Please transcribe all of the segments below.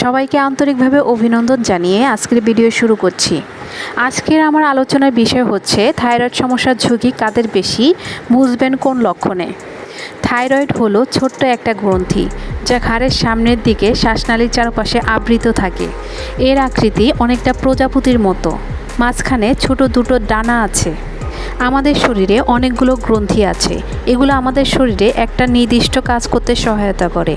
সবাইকে আন্তরিকভাবে অভিনন্দন জানিয়ে আজকের ভিডিও শুরু করছি। আজকের আমার আলোচনার বিষয় হচ্ছে থাইরয়েড সমস্যার ঝুঁকি কাদের বেশি, বুঝবেন কোন লক্ষণে? থাইরয়েড হলো ছোট্ট একটা গ্রন্থি যা ঘাড়ের সামনের দিকে শ্বাসনালীর চারপাশে আবৃত থাকে। এর আকৃতি অনেকটা প্রজাপতির মতো। মাঝখানে ছোট দুটো ডানা আছে। আমাদের শরীরে অনেকগুলো গ্রন্থি আছে। এগুলো আমাদের শরীরে একটা নির্দিষ্ট কাজ করতে সহায়তা করে।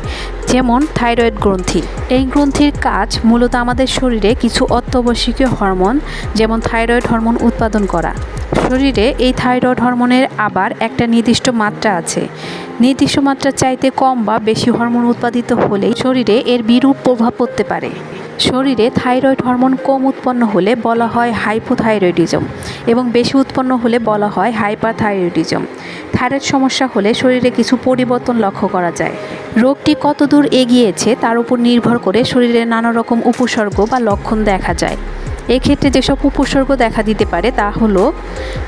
যেমন থাইরয়েড গ্রন্থি। এই গ্রন্থির কাজ মূলত আমাদের শরীরে কিছু অত্যাবশ্যকীয় হরমোন, যেমন থাইরয়েড হরমোন উৎপাদন করা। শরীরে এই থাইরয়েড হরমোনের আবার একটা নির্দিষ্ট মাত্রা আছে। নির্দিষ্ট মাত্রা চাইতে কম বা বেশি হরমোন উৎপাদিত হলেই শরীরে এর বিরূপ প্রভাব পড়তে পারে। শরীরে থাইরয়েড হরমোন কম উৎপন্ন হলে বলা হয় হাইপোথাইরয়েডিজম এবং বেশি উৎপন্ন হলে বলা হয় হাইপারথাইরয়েডিজম। থাইরয়েড সমস্যা হলে শরীরে কিছু পরিবর্তন লক্ষ্য করা যায়। রোগটি কতদূর এগিয়েছে তার উপর নির্ভর করে শরীরে নানা রকম উপসর্গ বা লক্ষণ দেখা যায়। এক্ষেত্রে যেসব উপসর্গ দেখা দিতে পারে তা হলো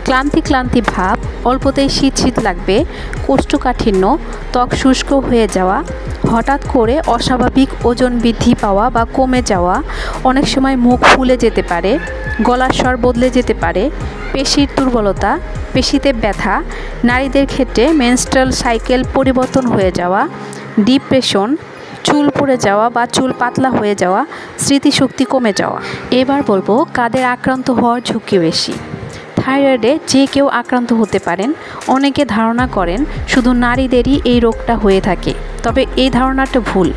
ক্লান্তি ক্লান্তি ভাব, অল্পতেই শীত শীত লাগবে, কোষ্ঠকাঠিন্য, ত্বক শুষ্ক হয়ে যাওয়া, হঠাৎ করে অস্বাভাবিক ওজন বৃদ্ধি পাওয়া বা কমে যাওয়া, অনেক সময় মুখ ফুলে যেতে পারে, গলার স্বর বদলে যেতে পারে, পেশির দুর্বলতা, পেশিতে ব্যথা, নারীদের ক্ষেত্রে মেনস্ট্রাল সাইকেল পরিবর্তন হয়ে যাওয়া ডিপ্রেশন, চুল পড়ে যাওয়া বা চুল পাতলা হয়ে যাওয়া, স্মৃতিশক্তি কমে যাওয়া। এবার বলব, কাদের আক্রান্ত হওয়ার ঝুঁকি বেশি? থাইরয়েডে যে কেউ আক্রান্ত হতে পারেন, অনেকে ধারণা করেন শুধু নারীদেরই এই রোগটা হয়ে থাকে। তবে এই ধারণাটা ভুল।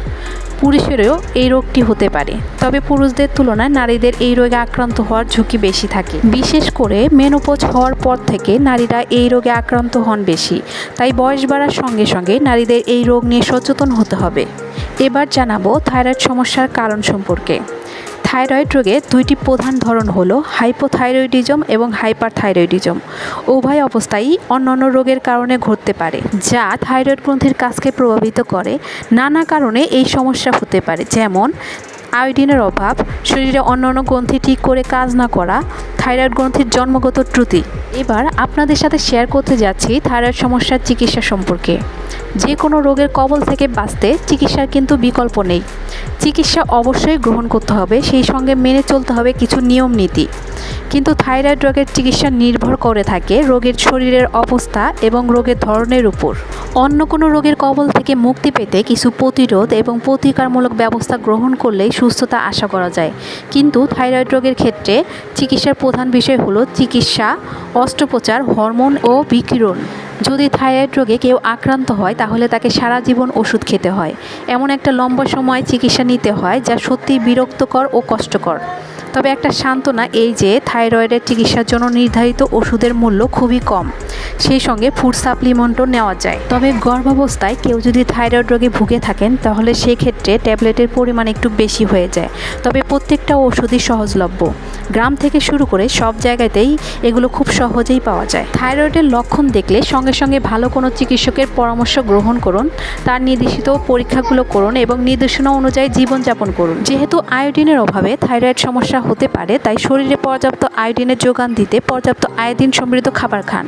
পুরুষেরও এই রোগটি হতে পারে। তবে পুরুষদের তুলনায় নারীদের এই রোগে আক্রান্ত হওয়ার ঝুঁকি বেশি থাকে। বিশেষ করে মেনোপোজ হওয়ার পর থেকে নারীরা এই রোগে আক্রান্ত হন বেশি। তাই বয়স বাড়ার সঙ্গে সঙ্গে নারীদের এই রোগ নিয়ে সচেতন হতে হবে। এবার জানাব থাইরয়েড সমস্যার কারণ সম্পর্কে। থাইরয়েড রোগের দুইটি প্রধান ধরন হলো হাইপোথাইরয়েডিজম এবং হাইপারথাইরয়েডিজম। উভয় অবস্থায়ই অন্যান্য রোগের কারণে ঘটতে পারে, যা থাইরয়েড গ্রন্থির কাজকে প্রভাবিত করে। নানা কারণে এই সমস্যা হতে পারে, যেমন আয়োডিনের অভাব, শরীরে অন্যান্য গ্রন্থি ঠিক করে কাজ না করা থাইরয়েড গ্রন্থির জন্মগত ত্রুটি। এবার আপনাদের সাথে শেয়ার করতে যাচ্ছি থাইরয়েড সমস্যার চিকিৎসা সম্পর্কে। যে কোনো রোগের কবল থেকে বাঁচতে চিকিৎসার কিন্তু বিকল্প নেই। চিকিৎসা অবশ্যই গ্রহণ করতে হবে, সেই সঙ্গে মেনে চলতে হবে কিছু নিয়ম নীতি। কিন্তু থাইরয়েড রোগের চিকিৎসা নির্ভর করে থাকে রোগের শরীরের অবস্থা এবং রোগের ধরনের উপর। অন্য কোনো রোগের কবল থেকে মুক্তি পেতে কিছু প্রতিরোধ এবং প্রতিকারমূলক ব্যবস্থা গ্রহণ করলেই সুস্থতা আশা করা যায়। কিন্তু থাইরয়েড রোগের ক্ষেত্রে চিকিৎসার প্রধান বিষয় হলো চিকিৎসা, অস্ত্রোপচার, হরমোন ও বিকিরণ। যদি থাইরয়েড রোগে কেউ আক্রান্ত হয়, তাহলে তাকে সারা জীবন ওষুধ খেতে হয়। এমন একটা লম্বা সময় চিকিৎসা নিতে হয়, যা সত্যিই বিরক্তকর ও কষ্টকর। তবে একটা সান্ত্বনা এই যে, থাইরয়েডের চিকিৎসার জন্য নির্ধারিত ওষুধের মূল্য খুবই কম। সেই সঙ্গে ফুড সাপ্লিমেন্টও নেওয়া যায়। তবে গর্ভাবস্থায় কেউ যদি থাইরয়েড রোগে ভুগে থাকেন, তাহলে সেক্ষেত্রে ট্যাবলেটের পরিমাণ একটু বেশি হয়ে যায়। তবে প্রত্যেকটা ওষুধই সহজলভ্য। গ্রাম থেকে শুরু করে সব জায়গাতেই এগুলো খুব সহজেই পাওয়া যায়। থাইরয়েডের লক্ষণ দেখলে সঙ্গে সঙ্গে ভালো কোনো চিকিৎসকের পরামর্শ গ্রহণ করুন, তার নির্দেশিত পরীক্ষাগুলো করুন এবং নির্দেশনা অনুযায়ী জীবনযাপন করুন। যেহেতু আয়োডিনের অভাবে থাইরয়েড সমস্যা হতে পারে, তাই শরীরে পর্যাপ্ত আয়োডিনের যোগান দিতে পর্যাপ্ত আয়োডিন সমৃদ্ধ খাবার খান।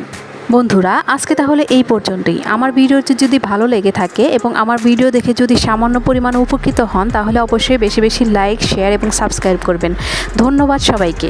বন্ধুরা, আজকে তাহলে এই পর্যন্তই। আমার ভিডিওটি যদি ভালো লেগে থাকে এবং আমার ভিডিও দেখে যদি সামান্য পরিমাণ উপকৃত হন, তাহলে অবশ্যই বেশি বেশি লাইক, শেয়ার এবং সাবস্ক্রাইব করবেন। ধন্যবাদ সবাইকে।